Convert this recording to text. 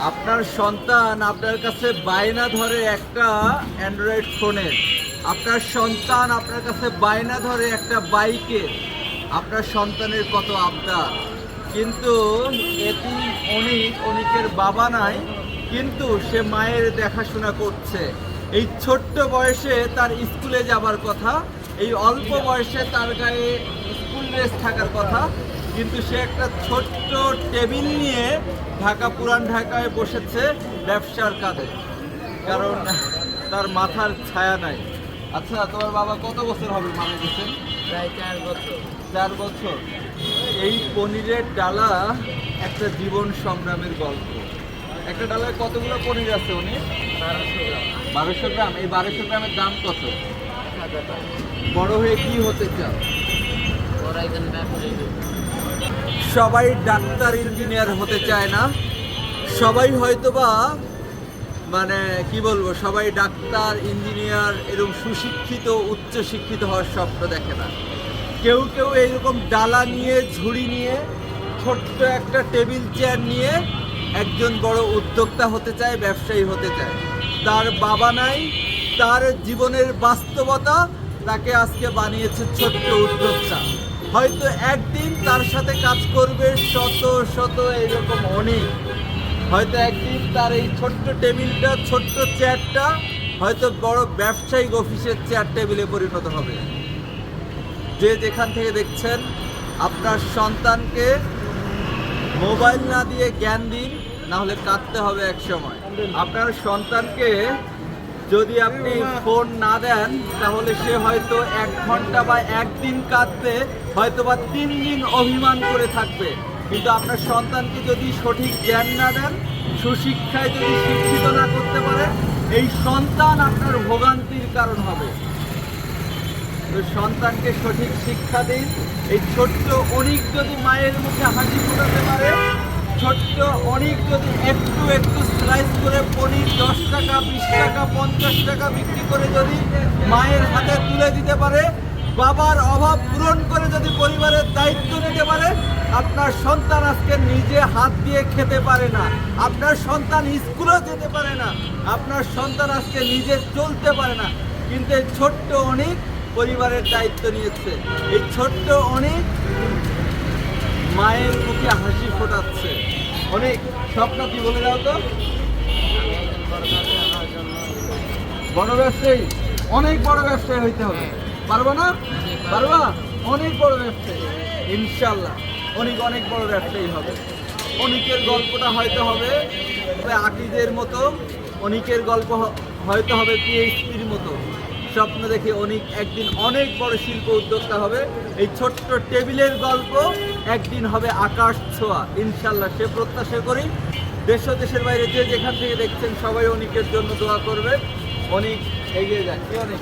আপনার সন্তান আপনার কাছে বায়না ধরে একটা অ্যান্ড্রয়েড ফোনের আপনার সন্তান আপনার কাছে বায়না ধরে একটা বাইকের আপনার সন্তানের কত আবদার। কিন্তু এটি অনেক, অনেকের বাবা নাই, কিন্তু সে মায়ের দেখাশোনা করছে। এই ছোট্ট বয়সে তার স্কুলে যাবার কথা, এই অল্প বয়সে তার গায়ে স্কুল ড্রেস থাকার কথা কিন্তু সে একটা ছোট্ট টেবিল নিয়ে ঢাকা পুরান ঢাকায় বসেছে ব্যবসার কাজে। কারণ তার মাথার ছায়া নাই। আচ্ছা তোমার বাবা কত বছর হবে মারা গেছেন? প্রায় চার বছর। চার বছর। এই পনিরের ডালা একটা জীবন সংগ্রামের গল্প। একটা ডালায় কতগুলো পনির আছে উনি? বারোশো গ্রাম। এই বারোশো গ্রামের দাম কত? বড় হয়ে কি হতে চাও? ওরা ব্যবসায়ী সবাই ডাক্তার ইঞ্জিনিয়ার হতে চায় না। সবাই হয়তোবা মানে কি বলব, সবাই ডাক্তার ইঞ্জিনিয়ার এরকম সুশিক্ষিত উচ্চ শিক্ষিত হওয়ার স্বপ্ন দেখে না। কেউ কেউ এইরকম ডালা নিয়ে, ঝুড়ি নিয়ে, ছোট্ট একটা টেবিল চেয়ার নিয়ে একজন বড় উদ্যোক্তা হতে চায়, ব্যবসায়ী হতে চায়। তার বাবা নাই, তার জীবনের বাস্তবতা তাকে আজকে বানিয়েছে ছোট্ট উদ্যোক্তা। হয়তো একদিন তার সাথে কাজ করবে শত শত এরকম অনেক। হয়তো একদিন তার এই ছোট্ট টেবিলটা, ছোট্ট চেয়ারটা হয়তো বড় ব্যবসায়িক অফিসের চেয়ার টেবিলে পরিণত হবে। যে যেখান থেকে দেখছেন, আপনার সন্তানকে মোবাইল না দিয়ে জ্ঞান দিন না হলে কাঁদতে হবে এক সময়। আপনার সন্তানকে যদি আপনি ফোন না দেন, তাহলে সে হয়তো এক ঘণ্টা বা একদিন কাঁদতে হয়তো বা তিন দিন অভিমান করে থাকবে। কিন্তু আপনার সন্তানকে যদি সঠিক জ্ঞান না দেন, সুশিক্ষায় যদি শিক্ষিত না করতে পারেন এই সন্তান আপনার ভোগান্তির কারণ হবে। তো সন্তানকে সঠিক শিক্ষা দিন। এই ছোট্ট অনিক যদি মায়ের মুখে হাসি ফোটাতে পারে ছোট্ট অনেক যদি একটু একটু স্লাইস করে পনির দশ টাকা, বিশ টাকা, পঞ্চাশ টাকা বিক্রি করে যদি মায়ের হাতে তুলে দিতে পারে, বাবার অভাব পূরণ করে যদি পরিবারের দায়িত্ব নিতে পারে, আপনার সন্তান আজকে নিজে হাত দিয়ে খেতে পারে না, আপনার সন্তান স্কুলেও যেতে পারে না, আপনার সন্তান আজকে নিজে চলতে পারে না। কিন্তু এই ছোট্ট অনেক পরিবারের দায়িত্ব নিয়েছে। এই ছোট্ট অনেক মায়ের মুখে হাসি ফোটাচ্ছে। অনেক স্বপ্ন কি বলে দাও তো? বড় ব্যবসায়ী। অনেক বড় ব্যবসায়ী হইতে হবে। পারব না? পারবা? অনেক বড় ব্যবসায়ী। ইনশাল্লাহ অনেক অনেক বড় ব্যবসায়ী হবে। অনেকের গল্পটা হয়তো হবে আকিদের মতো। অনেকের গল্প হয়তো হবে পিএইচপির মতো। স্বপ্ন দেখে অনেক একদিন অনেক বড় শিল্প উদ্যোক্তা হবে। এই ছোট্ট টেবিলের গল্প একদিন হবে আকাশ ছোঁয়া। ইনশাল্লাহ সে প্রত্যাশা করি দেশ দেশের বাইরে যে যেখান থেকে দেখছেন সবাই অনেকের জন্য দোয়া করবে। অনেক, এগিয়ে যাচ্ছে অনেক।